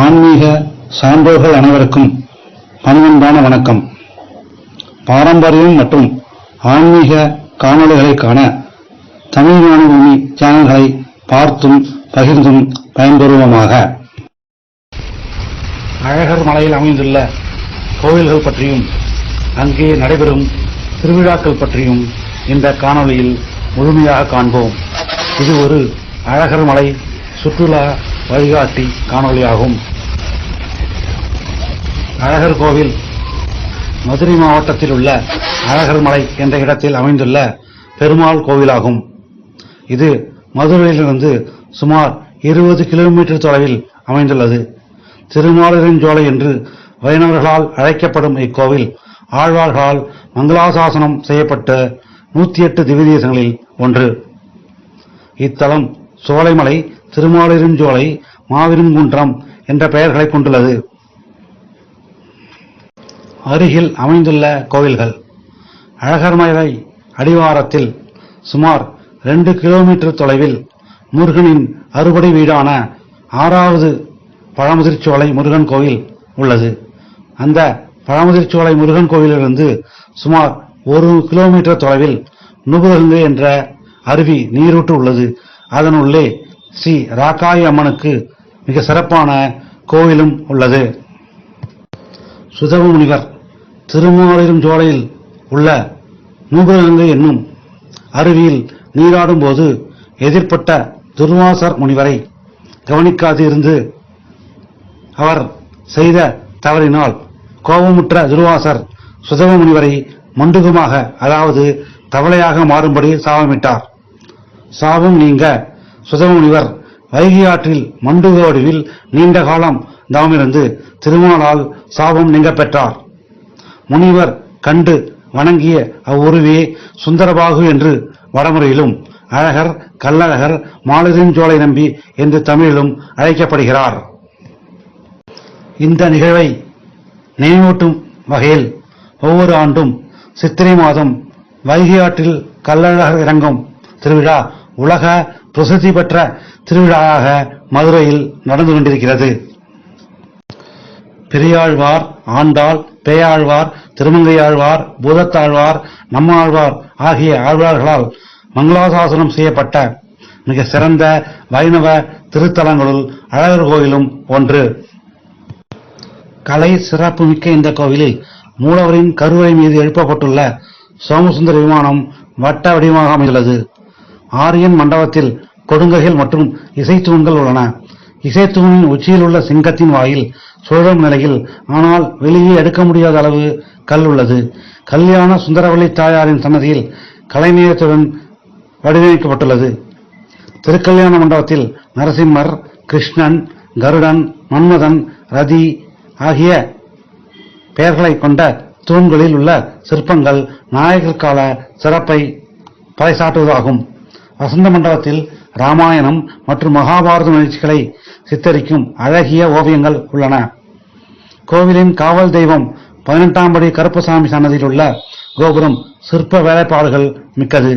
ஆன்மீக சான்றோர்கள் அனைவருக்கும் பணிவன்பான வணக்கம். பாரம்பரியம் மற்றும் ஆன்மீக காணொளிகளை காண தமிழ் ஞானபூமி சேனல்களை பார்த்தும் பகிர்ந்தும் பயன்பெறுவோமாக. அழகர் மலையில் அமைந்துள்ள கோவில்கள் பற்றியும் அங்கே நடைபெறும் திருவிழாக்கள் பற்றியும் இந்த காணொளியில் முழுமையாக காண்போம். இது ஒரு அழகர் மலை சுற்றுலா வழிகாட்டி காணொளியாகும். அழகர் கோவில் மதுரை மாவட்டத்தில் உள்ள அழகர் மலை என்ற இடத்தில் அமைந்துள்ள பெருமாள் கோவிலாகும். இது மதுரையிலிருந்து சுமார் இருபது கிலோமீட்டர் தொலைவில் அமைந்துள்ளது. திருமாலிருஞ்சோலை என்று வைணவர்களால் அழைக்கப்படும் இக்கோவில் ஆழ்வார்களால் மங்களாசாசனம் செய்யப்பட்ட நூத்தி எட்டு திவ்யதேசங்களில் ஒன்று. இத்தலம் சோலைமலை திருமாலிருஞ்சோலை மாவிருங்குன்றம் என்ற பெயர்களை கொண்டுள்ளது. அருகில் அமைந்துள்ள கோவில்கள். அழகர்மலை அடிவாரத்தில் சுமார் ரெண்டு கிலோமீட்டர் தொலைவில் முருகனின் அறுபடை வீடான ஆறாவது பழமுதிர்ச்சோலை முருகன் கோவில் உள்ளது. அந்த பழமுதிர்ச்சோலை முருகன் கோவிலிலிருந்து சுமார் ஒரு கிலோமீட்டர் தொலைவில் நுபுகங்கை என்ற அருவி நீரூற்று உள்ளது. அதனுள்ளே ஸ்ரீ ராக்காய் அம்மனுக்கு மிக சிறப்பான கோவிலும் உள்ளது. சுதவ முனிவர் திருமாலிரும் ஜோலையில் உள்ள நூபகங்கை என்னும் அருவியில் நீராடும் போது எதிர்ப்பட்ட துர்வாசர் முனிவரை கவனிக்காது இருந்து அவர் செய்த தவறினால் கோபமுற்ற துர்வாசர் சுதவ முனிவரை மண்டுகமாக அதாவது தவளையாக மாறும்படி சாபமிட்டார். சாபம் நீங்க சுதமுனிவர் வைகை ஆற்றில் மண்டுக வடிவில் நீண்ட காலம் தவமிருந்து திருமாலால் சாபம் நீங்க பெற்றார் முனிவர் கண்டு வணங்கிய அவ்வுருவே சுந்தரபாகு என்று வடமுறையிலும் அழகர் கல்லழகர் மாலிருஞ்சோலை நம்பி என்று தமிழிலும் அழைக்கப்படுகிறார். இந்த நிகழ்வை நினைவூட்டும் வகையில் ஒவ்வொரு ஆண்டும் சித்திரை மாதம் வைகை ஆற்றில் கல்லழகர் இறங்கும் திருவிழா உலக பிரசித்தி பெற்ற திருவிழாவாக மதுரையில் நடந்து கொண்டிருக்கிறது. பெரியாழ்வார் ஆண்டாள் பேயாழ்வார் திருமங்கையாழ்வார் பூதத்தாழ்வார் நம்மாழ்வார் ஆகிய ஆழ்வார்களால் மங்களாசாசனம் செய்யப்பட்ட மிக சிறந்த வைணவ திருத்தலங்களுள் அழகர் கோயிலும் ஒன்று. கலை சிறப்புமிக்க இந்த கோவிலில் மூலவரின் கருவறை மீது எழுப்பப்பட்டுள்ள சோமசுந்தர விமானம் வட்ட வடிவமாக அமைந்துள்ளது. ஆரியன் மண்டபத்தில் கொடுங்கைகள் மற்றும் இசைத்தூண்கள் உள்ளன. இசைத்தூணின் உச்சியில் உள்ள சிங்கத்தின் வாயில் சுழலும் நிலையில் ஆனால் வெளியே எடுக்க முடியாத அளவு கல் உள்ளது. கல்யாண சுந்தரவள்ளி தாயாரின் சன்னதியில் கலைநேயத்துடன் வடிவமைக்கப்பட்டுள்ளது. திருக்கல்யாண மண்டபத்தில் நரசிம்மர் கிருஷ்ணன் கருடன் மன்மதன் ரதி ஆகிய பெயர்களை கொண்ட தூண்களில் உள்ள சிற்பங்கள் நாயகர் கால சிறப்பை பறைசாட்டுவதாகும் வசந்த மண்டபத்தில் ராமாயணம் மற்றும் மகாபாரத நிகழ்ச்சிகளை சித்தரிக்கும் அழகிய ஓவியங்கள் உள்ளன. கோவிலின் காவல் தெய்வம் பதினெட்டாம் படி கருப்பசாமி சன்னதியில் உள்ள கோபுரம் சிற்ப வேலைப்பாடுகள் மிக்கது.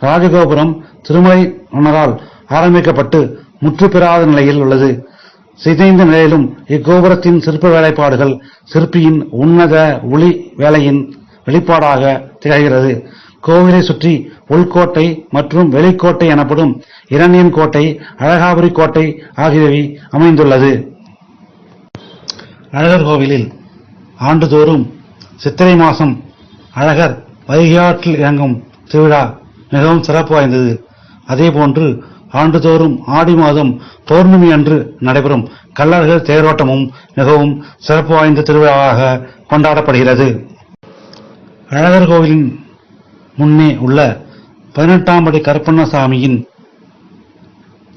ராஜகோபுரம் திருமலை மன்னரால் ஆரம்பிக்கப்பட்டு முற்று பெறாத நிலையில் உள்ளது. சிதைந்த நிலையிலும் இக்கோபுரத்தின் சிற்ப வேலைப்பாடுகள் சிற்பியின் உன்னத ஒளி வேலையின் வெளிப்பாடாக திகழ்கிறது. கோவிலை சுற்றி உள்கோட்டை மற்றும் வெளிக்கோட்டை எனப்படும் இரணியன் கோட்டை அழகாபுரி கோட்டை ஆகியவை அமைந்துள்ளது. அழகர் கோவிலில் ஆண்டுதோறும் சித்திரை மாதம் அழகர் வைகையாற்றில் இறங்கும் திருவிழா மிகவும் சிறப்பு வாய்ந்தது. அதேபோன்று ஆண்டுதோறும் ஆடி மாதம் பௌர்ணமி அன்று நடைபெறும் கள்ளழகர் தேரோட்டமும் மிகவும் சிறப்பு வாய்ந்த திருவிழாவாக கொண்டாடப்படுகிறது. அழகர் கோவிலின் முன்னே உள்ள பதினெட்டாம் படி கருப்பண்ணசாமியின்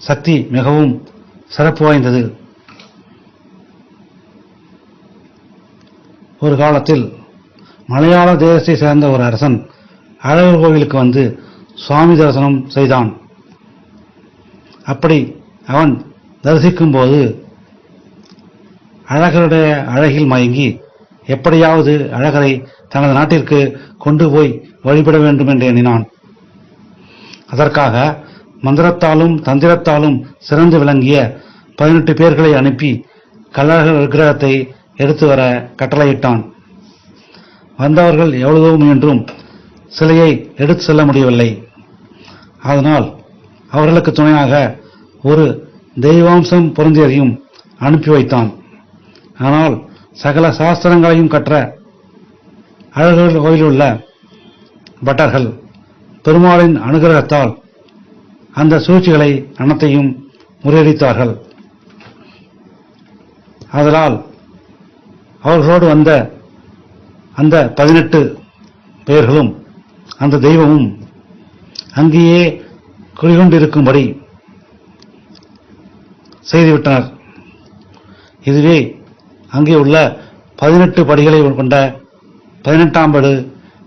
சக்தி மிகவும் சிறப்பு வாய்ந்தது. ஒரு காலத்தில் மலையாள தேசத்தை சேர்ந்த ஒரு அரசன் அழகர் கோவிலுக்கு வந்து சுவாமி தரிசனம் செய்தான். அப்படி அவன் தரிசிக்கும் போது அழகருடைய அழகில் மயங்கி எப்படியாவது அழகரை தனது நாட்டிற்கு கொண்டு போய் வழிபட வேண்டும் என்று எண்ணினான். அதற்காக மந்திரத்தாலும் தந்திரத்தாலும் சிறந்து விளங்கிய பதினெட்டு பேர்களை அனுப்பி கள்ளழகர் விக்கிரகத்தை எடுத்து வர கட்டளையிட்டான். வந்தவர்கள் எவ்வளவோ முயன்றும் சிலையை எடுத்து செல்ல முடியவில்லை. அதனால் அவர்களுக்கு துணையாக ஒரு தெய்வாம்சம் பொருந்தியதையும் அனுப்பி வைத்தான். ஆனால் சகல சாஸ்திரங்களையும் கற்ற அழகர் கோயிலுள்ள பட்டர்கள் பெருமாளின் அனுகிரகத்தால் அந்த சூழ்ச்சிகளை அனைத்தையும் முறியடித்தார்கள். அதனால் அவர்களோடு வந்த அந்த பதினெட்டு பெயர்களும் அந்த தெய்வமும் அங்கேயே குடிகொண்டிருக்கும்படி செய்துவிட்டனர். இதுவே அங்கே உள்ள பதினெட்டு படிகளை கொண்ட பதினெட்டாம் படு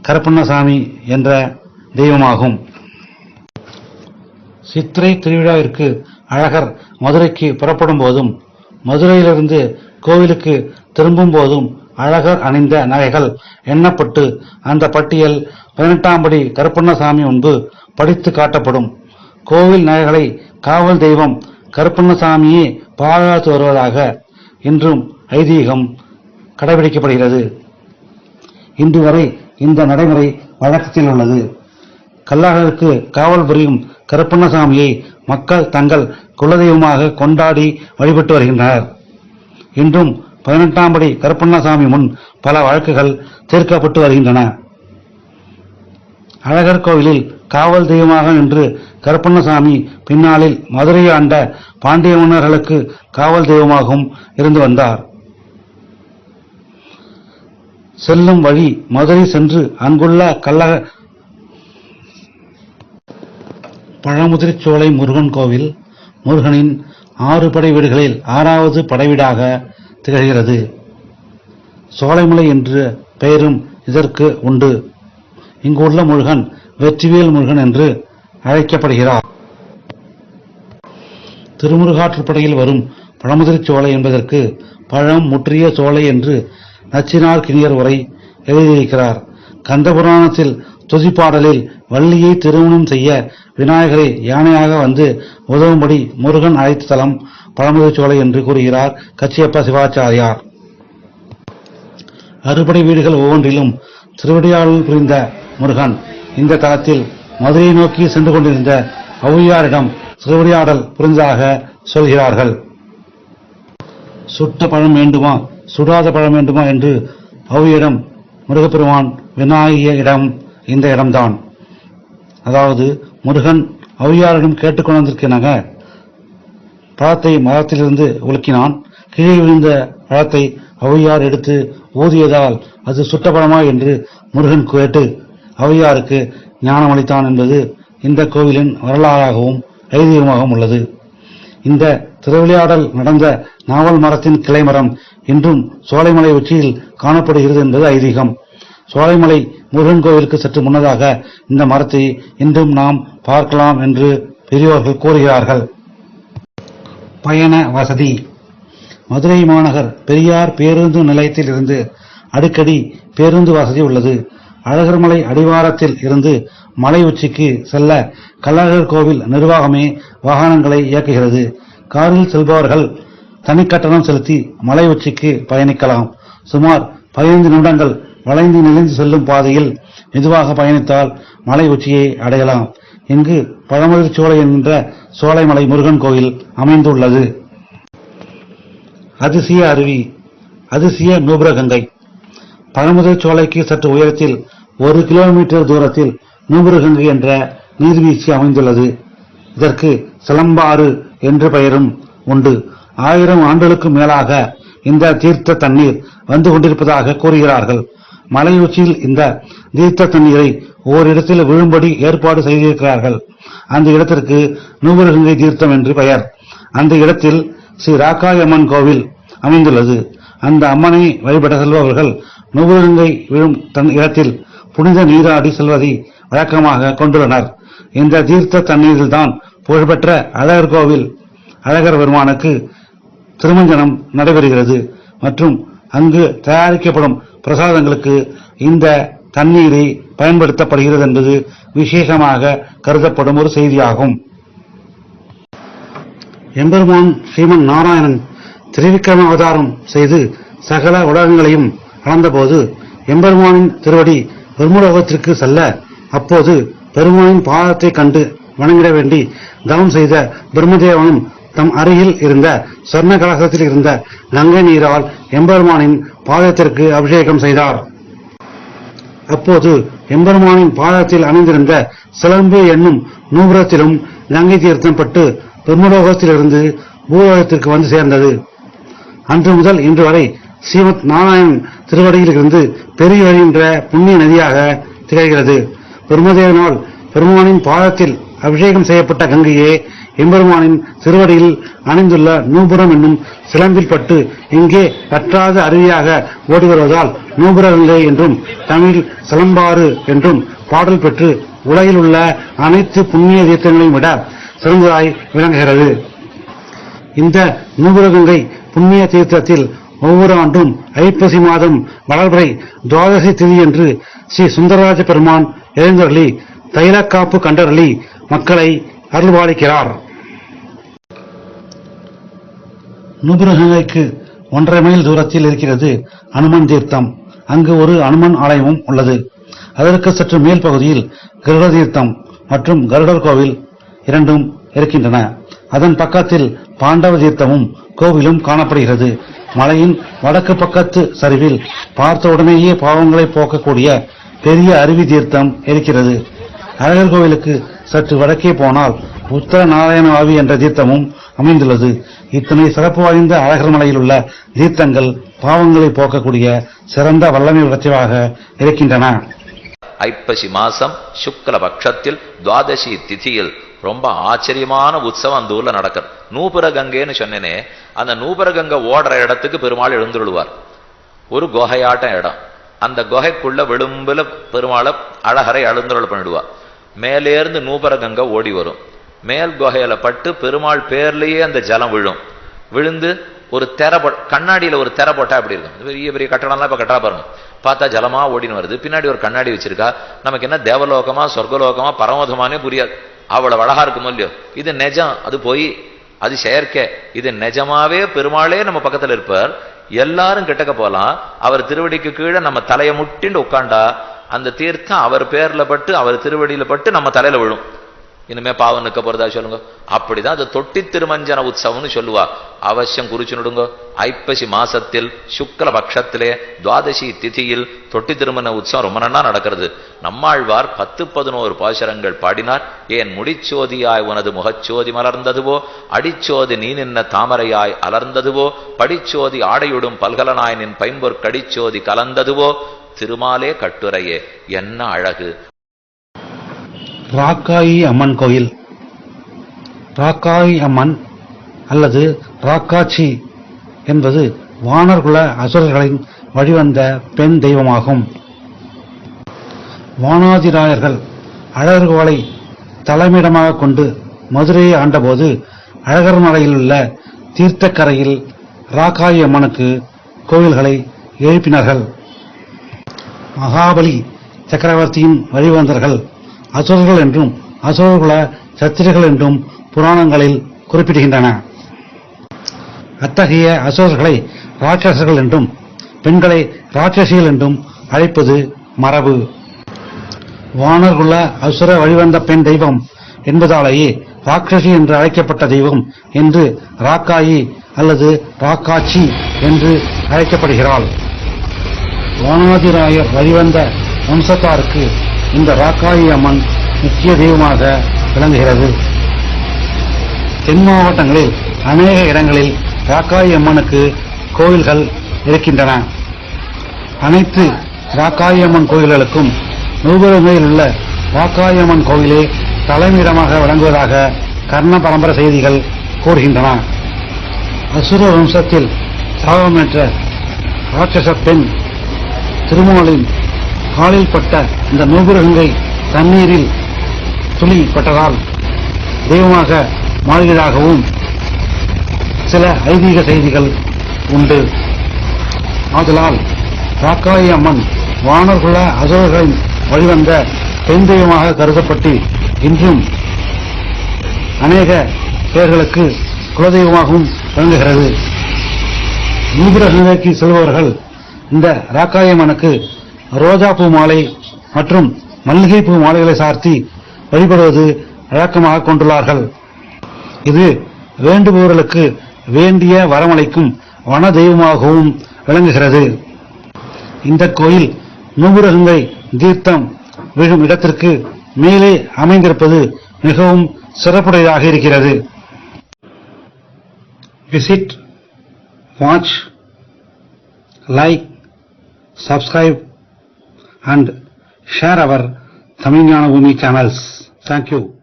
கருப்பண்ணசாமி என்ற தெய்வமாகும். சித்திரை திருவிழாவிற்கு அழகர் மதுரைக்கு புறப்படும் போதும் மதுரையிலிருந்து கோவிலுக்கு திரும்பும் போதும் அழகர் அணிந்த நகைகள் எண்ணப்பட்டு அந்த பட்டியல் பதினெட்டாம் படி கருப்பண்ணசாமி முன்பு படித்து காட்டப்படும். கோவில் நகைகளை காவல் தெய்வம் கருப்பண்ணசாமியே பாதுகாத்து வருவதாக இன்றும் ஐதீகம் கடைபிடிக்கப்படுகிறது. இன்று வரை இந்த நடைமுறை வழக்கத்தில் உள்ளது. கல்லாளருக்கு காவல் புரியும் கருப்பண்ணசாமியை மக்கள் தங்கள் குலதெய்வமாக கொண்டாடி வழிபட்டு வருகின்றனர். இன்றும் பதினெட்டாம் படி கருப்பண்ணசாமி முன் பல வழக்குகள் தீர்க்கப்பட்டு வருகின்றன. அழகர் கோவிலில் காவல் தெய்வமாக நின்று கருப்பண்ணசாமி பின்னாளில் மதுரையை ஆண்ட பாண்டிய மன்னர்களுக்கு காவல் தெய்வமாகவும் இருந்து வந்தார். செல்லும் வழி மதுரை சென்று அங்குள்ள கல்லக பழமுதிர்ச்சோலை முருகன் கோவில் முருகனின் ஆறு படை வீடுகளில் ஆறாவது படைவீடாக திகழ்கிறது. சோலைமலை என்று பெயரும் இதற்கு உண்டு. இங்குள்ள முருகன் வெற்றிவேல் முருகன் என்று அழைக்கப்படுகிறார். திருமுருகாற்றுப்படையில் வரும் பழமுதிர்ச் சோலை என்பதற்கு பழம் முற்றிய சோலை என்று நச்சினார் கிணியர் உரை எழுதியிருக்கிறார். கந்தபுராணத்தில் துதிப்பாடலில் வள்ளியை திருமணம் செய்ய விநாயகரை யானையாக வந்து உதவும்படி முருகன் அழைத்த தலம் பழமுதிர்ச்சோலை என்று கூறுகிறார் கச்சியப்ப சிவாச்சாரியார். அறுபடை வீடுகள் ஒவ்வொன்றிலும் திருவிடையாளர் புரிந்த முருகன் இந்த தலத்தில் மதுரையை நோக்கி சென்று கொண்டிருந்த ஔவையாரிடம் திருவடியாடல் புரிந்ததாக சொல்கிறார்கள். சுட்ட பழம் வேண்டுமா? சுடாத பழம் வேண்டுமா என்று ஔவையிடம் முருகப்பெருமான் விநாயகிய இடம் இந்த இடம்தான். அதாவது முருகன் அவ்வியாரிடம் கேட்டுக்கொண்டு வந்திருக்கிறாங்க பழத்தை மரத்திலிருந்து உலுக்கினான். கீழே விழுந்த பழத்தை ஔவையார் எடுத்து ஊதியதால் அது சுட்ட பழமா என்று முருகன் கேட்டு ஔவையாருக்கு ஞானம் அளித்தான் என்பது இந்த கோவிலின் வரலாறாகவும் ஐதீகமாகவும் உள்ளது. இந்த திருவிளையாடல் நடந்த நாவல் மரத்தின் கிளைமரம் இன்றும் சோலைமலை உச்சியில் காணப்படுகிறது என்பது ஐதீகம். சோலைமலை முருகன் கோவிலுக்கு சற்று முன்னதாக இந்த மரத்தை இன்றும் நாம் பார்க்கலாம் என்று பெரியோர்கள் கூறுகிறார்கள். பயண வசதி. மதுரை மாநகர் பெரியார் பேருந்து நிலையத்தில் இருந்து அடிக்கடி பேருந்து வசதி உள்ளது. அழகர்மலை அடிவாரத்தில் இருந்து மலை உச்சிக்கு செல்ல கள்ளழகர் கோவில் நிர்வாகமே வாகனங்களை இயக்குகிறது. காரில் செல்பவர்கள் தனிக்கட்டணம் செலுத்தி மலை உச்சிக்கு பயணிக்கலாம். சுமார் பதினைந்து நிமிடங்கள் வளைந்து நெளிந்து செல்லும் பாதையில் மெதுவாக பயணித்தால் மலை உச்சியை அடையலாம். இங்கு பழமுதிர் சோலை என்கின்ற சோலைமலை முருகன் கோயில் அமைந்துள்ளது. அதிசய அருவி அதிசய நூபுரகங்கை. பழமுதிர் சோலைக்கு சற்று உயரத்தில் ஒரு கிலோமீட்டர் தூரத்தில் நூபுரகங்கை என்ற நீர்வீழ்ச்சி அமைந்துள்ளது. இதற்கு சிலம்பாறு என்ற பெயரும் உண்டு. ஆயிரம் ஆண்டுகளுக்கு மேலாக இந்த தீர்த்த தண்ணீர் வந்து கொண்டிருப்பதாக கூறுகிறார்கள். மலையுச்சியில் இந்த தீர்த்த தண்ணீரை ஓரிடத்தில் விழும்படி ஏற்பாடு செய்திருக்கிறார்கள். அந்த இடத்திற்கு நூபுரகங்கை தீர்த்தம் என்று பெயர். அந்த இடத்தில் ஸ்ரீ ராக்காயம்மன் கோவில் அமைந்துள்ளது. அந்த அம்மனை வழிபட செல்பவர்கள் நூபுரகங்கை விழும் தன் இடத்தில் புனித நீராடி செல்வதை வழக்கமாக கொண்டுள்ளனர். இந்த தீர்த்த தண்ணீரில்தான் புகழ்பெற்ற அழகர் கோவில் அழகர் பெருமானுக்கு திருமஞ்சனம் நடைபெறுகிறது. மற்றும் அங்கு தயாரிக்கப்படும் பிரசாதங்களுக்கு இந்த தண்ணீரை பயன்படுத்தப்படுகிறது என்பது விசேஷமாக கருதப்படும் ஒரு செய்தியாகும். எம்பெருமான் ஸ்ரீமன் நாராயணன் திரிவிக்ரம அவதாரம் செய்து சகல உலகங்களையும் அளந்தபோது எம்பெருமானின் திருவடி பிரம்மலோகத்திற்கு செல்ல அப்போது பெருமானின் பாதத்தை கண்டு வணங்கிட வேண்டி தவம் செய்த பிரம்மதேவனும் தம் அருகில் இருந்த சொர்ண கலசத்தில் இருந்த கங்கை நீரால் எம்பெருமானின் பாதத்திற்கு அபிஷேகம் செய்தார். அப்போது எம்பெருமானின் பாதத்தில் அணிந்திருந்த சிலம்பு என்னும் நூபுரத்திலும் கங்கை தீர்த்தம் பட்டு பிரம்மலோகத்திலிருந்து பூலோகத்திற்கு வந்து சேர்ந்தது. அன்று முதல் இன்று வரை ஸ்ரீமத் நாராயணன் திருவடியில் இருந்து பெரிய வருகின்ற புண்ணிய நதியாக திகழ்கிறது. பிரம்மதேவனால் பெருமானின் பாதத்தில் அபிஷேகம் செய்யப்பட்ட கங்கையே எம்பெருமானின் சிறுவடியில் அணிந்துள்ள நூபுரம் என்னும் சிலம்பில் பட்டு இங்கே வற்றாத அருவியாக ஓடி வருவதால் என்றும் தமிழ் சிலம்பாறு என்றும் பாடல் பெற்று உலகில் உள்ள அனைத்து புண்ணிய தீர்த்தங்களையும் விட சிறந்ததாய் விளங்குகிறது. இந்த நூபுரகங்கை புண்ணிய தீர்த்தத்தில் ஒவ்வொரு ஆண்டும் ஐப்பசி மாதம் வளர்பிறை துவாதசி திதி என்று ஸ்ரீ சுந்தரராஜ பெருமான் எழுந்தருளி தைலக்காப்பு கண்டரளி மக்களை அருள்பாலிக்கிறார் நூபுரகங்கைக்கு ஒன்றரை மைல் தூரத்தில் இருக்கிறது அனுமன் தீர்த்தம். அங்கு ஒரு அனுமன் ஆலயமும் உள்ளது. அதற்கு சற்று மேல் பகுதியில் கருட தீர்த்தம் மற்றும் கருடர் கோவில் இரண்டும் இருக்கின்றன. அதன் பக்கத்தில் பாண்டவ தீர்த்தமும் கோவிலும் காணப்படுகிறது. மலையின் வடக்கு பக்கத்து சரிவில் பார்த்த உடனேயே பாவங்களை போக்கக்கூடிய பெரிய அருவி தீர்த்தம் இருக்கிறது. அழகர் கோவிலுக்கு சற்று வடக்கே போனால் உத்தர நாராயணவாவி என்ற தீர்த்தமும் அமைந்துள்ளது. இத்தனை சிறப்பு வாய்ந்த அழகர் மலையில் உள்ள தீர்த்தங்கள் பாவங்களை போக்கக்கூடிய சிறந்த வல்லமை உடையவாக இருக்கின்றன. ஐப்பசி மாசம் சுக்லபக்ஷத்தில் துவாதசி திதியில் ரொம்ப ஆச்சரியமான உற்சவம் அந்த ஊர்ல நடக்குது. நூபுரகங்கன்னு சொன்னேனே அந்த நூபுரகங்கை ஓடுற இடத்துக்கு பெருமாள் எழுந்துருவார் ஒரு குகையாட்டம் இடம். அந்த குகைக்குள்ள விளிம்புல பெருமாளை அழகரை எழுந்துருள் பண்ணிடுவா மேலேருந்து நூபுரகங்கை ஓடி வரும். மேல் குகையில பட்டு பெருமாள் பேர்லயே அந்த ஜலம் விழும். விழுந்து ஒரு தெரை போ கண்ணாடியில ஒரு தெரை போட்டா அப்படி இருக்கும்? பெரிய பெரிய கட்டடம்லாம் இப்ப கட்டா பாருங்க. பார்த்தா ஜலமா ஓடின்னு வருது. பின்னாடி ஒரு கண்ணாடி வச்சிருக்கா. நமக்கு என்ன? தேவலோகமா சொர்க்கலோகமா பரமோதமானே புரியாது. அவ்வளவு அழகா இருக்கும் இல்லையோ? இது நெஜம். அது போய் அது செயற்கை. இது நிஜமாவே பெருமாளே நம்ம பக்கத்துல இருப்பார். எல்லாரும் கிட்டக்க போலாம். அவர் திருவடிக்கு கீழே நம்ம தலையை முட்டின்னு உட்காண்டா அந்த தீர்த்தம் அவர் பேர்ல பட்டு அவர் திருவடியில பட்டு நம்ம தலையில விழும். இனிமே பாவம் நிற்க போறதா சொல்லுங்க? அப்படிதான் அது தொட்டி திருமஞ்சன உற்சவம்னு சொல்லுவா. அவசியம் குறிச்சுடுங்க ஐப்பசி மாசத்தில் சுக்ல பட்சத்திலே துவாதசி திதியில் தொட்டி திருமண உற்சவம் ரொம்ப நன்னா நடக்கிறது. நம்மாழ்வார் பத்து பதினோரு பாசுரங்கள் பாடினார். ஏன் முடிச்சோதியாய் உனது முகச்சோதி மலர்ந்ததுவோ? அடிச்சோதி நீ நின்ன தாமரையாய் அலர்ந்ததுவோ? படிச்சோதி ஆடையுடும் பல்கலனாய் நின் பைம்பொற் கடிச்சோதி கலந்ததுவோ? திருமாலே கட்டுரையே. என்ன அழகு. ராக்காயி அம்மன் கோயில். ராக்காயி அம்மன் அல்லது ராக்காச்சி என்பது வானர்குல அசுரர்களின் வழிவந்த பெண் தெய்வமாகும். வானாதிராயர்கள் அழகர்கோலை தலைமையிடமாக கொண்டு மதுரையை ஆண்டபோது அழகர் மலையில் உள்ள தீர்த்தக்கரையில் ராக்காயி அம்மனுக்கு கோவில்களை எழுப்பினார்கள். மகாபலி சக்கரவர்த்தியின் வழிவந்தர்கள் அசுரர்கள் என்றும் அசுரகுல சத்திரிகள் என்றும் புராணங்களில் குறிப்பிடுகின்றன. அத்தகைய அசுரர்களை ராட்சசர்கள் என்றும் பெண்களை ராட்சசிகள் என்றும் அழைப்பது மரபு. வானர்குல அசுர வழிவந்த பெண் தெய்வம் என்பதாலேயே ராட்சசி என்று அழைக்கப்பட்ட தெய்வம் என்று ராக்காயி அல்லது ராக்காச்சி என்று அழைக்கப்படுகிறாள். வானாதிராயர் வழிவந்த வம்சத்தாருக்கு இந்த ராக்காயி அம்மன் முக்கிய தெய்வமாக விளங்குகிறது. தென் மாவட்டங்களில் அநேக இடங்களில் ராக்காயி அம்மனுக்கு கோவில்கள் இருக்கின்றன. அனைத்து ராக்காயி அம்மன் கோயில்களுக்கும் நூபுரமையில் உள்ள ராக்காயி அம்மன் கோவிலே தலைமையிடமாக விளங்குவதாக கர்ண பரம்பரை செய்திகள் கூறுகின்றன. அசுர வம்சத்தில் சாபமேற்ற ராட்சச பெண் திருமாலின் காலில் பட்ட இந்த நூபுரகங்கை தண்ணீரில் துளி பட்டதால் தெய்வமாக மாறுகிறதாகவும் சில ஐதீக செய்திகள் உண்டு. ஆதலால் ராக்காயி அம்மன் வானர்குல அசுரர்களின் வழிவந்த பெண் தெய்வமாக கருதப்பட்டு இன்றும் அநேக பேர்களுக்கு குலதெய்வமாகவும் விளங்குகிறது. நூபுரகங்கைக்கு செல்பவர்கள் இந்த ராக்காயம்மனுக்கு ரோஜாப்பூ மாலை மற்றும் மல்லிகைப்பூ மாலைகளை சார்த்தி வழிபடுவது வழக்கமாக கொண்டுள்ளார்கள். இது வேண்டுபவர்களுக்கு வேண்டிய வரமளிக்கும் வன தெய்வமாகவும் விளங்குகிறது. இந்த கோயில் நூபுரகங்கை தீர்த்தம் விழும் இடத்திற்கு மேலே அமைந்திருப்பது மிகவும் சிறப்புடையதாக இருக்கிறது. Visit watch like subscribe and share our Tamil Jnanabhumi channels. Thank you.